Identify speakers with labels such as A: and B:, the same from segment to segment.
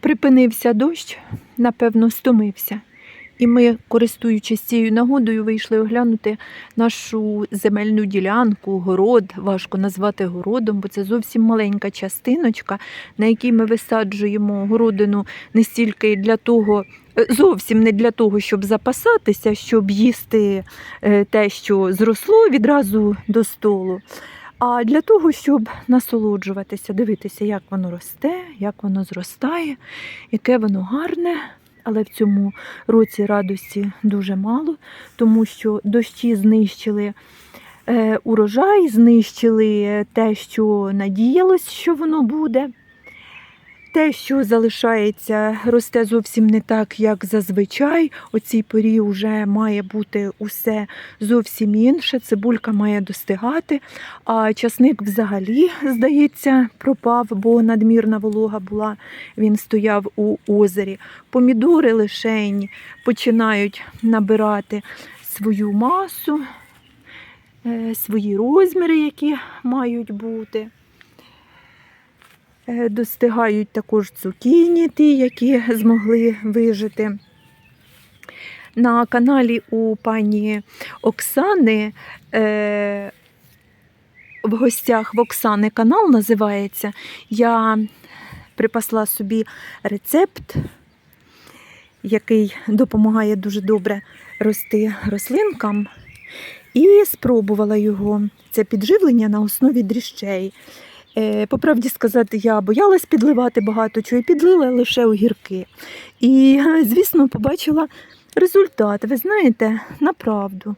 A: Припинився дощ, напевно, стомився. І ми, користуючись цією нагодою, вийшли оглянути нашу земельну ділянку, город. Важко назвати городом, бо це зовсім маленька частиночка, на якій ми висаджуємо городину не стільки для того, е, зовсім не для того, щоб запасатися, щоб їсти е, те, що зросло відразу до столу. А для того, щоб насолоджуватися, дивитися, як воно росте, як воно зростає, яке воно гарне. Але в цьому році радості дуже мало, тому що дощі знищили е, урожай, знищили те, що надіялось, що воно буде. Те, що залишається, росте зовсім не так, як зазвичай. У цій порі вже має бути усе зовсім інше. Цибулька має достигати, а часник взагалі, здається, пропав, бо надмірна волога була. Він стояв у озері. Помідори лишень починають набирати свою масу, е, свої розміри, які мають бути. Е, Достигають також цукіні, ті, які змогли вижити. На каналі у пані Оксани е, в гостях в Оксани канал називається. Я припасла собі рецепт, який допомагає дуже добре рости рослинкам. І спробувала його. Це підживлення на основі дріщей. Е, По правді сказати, я боялась підливати багато чого і підлила лише огірки. І, звісно, побачила результат. Ви знаєте, направду.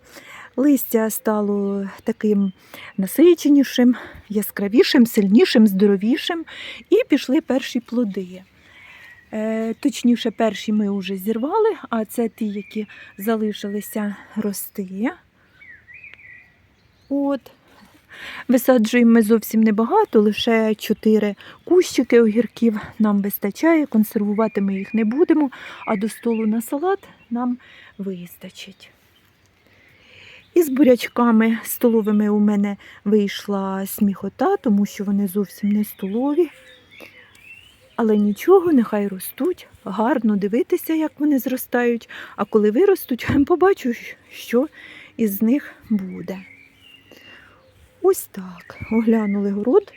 A: Листя стало таким насиченішим, яскравішим, сильнішим, здоровішим, і пішли перші плоди. Е, Точніше, перші ми вже зірвали, а це ті, які залишилися рости. От. Висаджуємо ми зовсім небагато, лише 4 кущики огірків нам вистачає, консервувати ми їх не будемо, а до столу на салат нам вистачить. Із бурячками столовими у мене вийшла сміхота, тому що вони зовсім не столові. Але нічого, нехай ростуть, гарно дивитися, як вони зростають. А коли виростуть, побачу, що із них буде. Ось так. Оглянули город,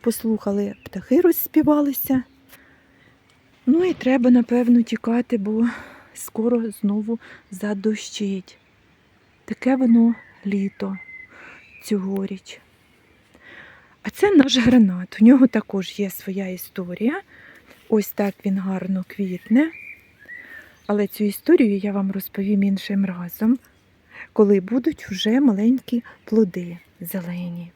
A: послухали, птахи розспівалися. Ну і треба, напевно, тікати, бо скоро знову задощить. Таке воно літо цьогоріч. А це наш гранат. У нього також є своя історія. Ось так він гарно квітне. Але цю історію я вам розповім іншим разом, коли будуть вже маленькі плоди зелені.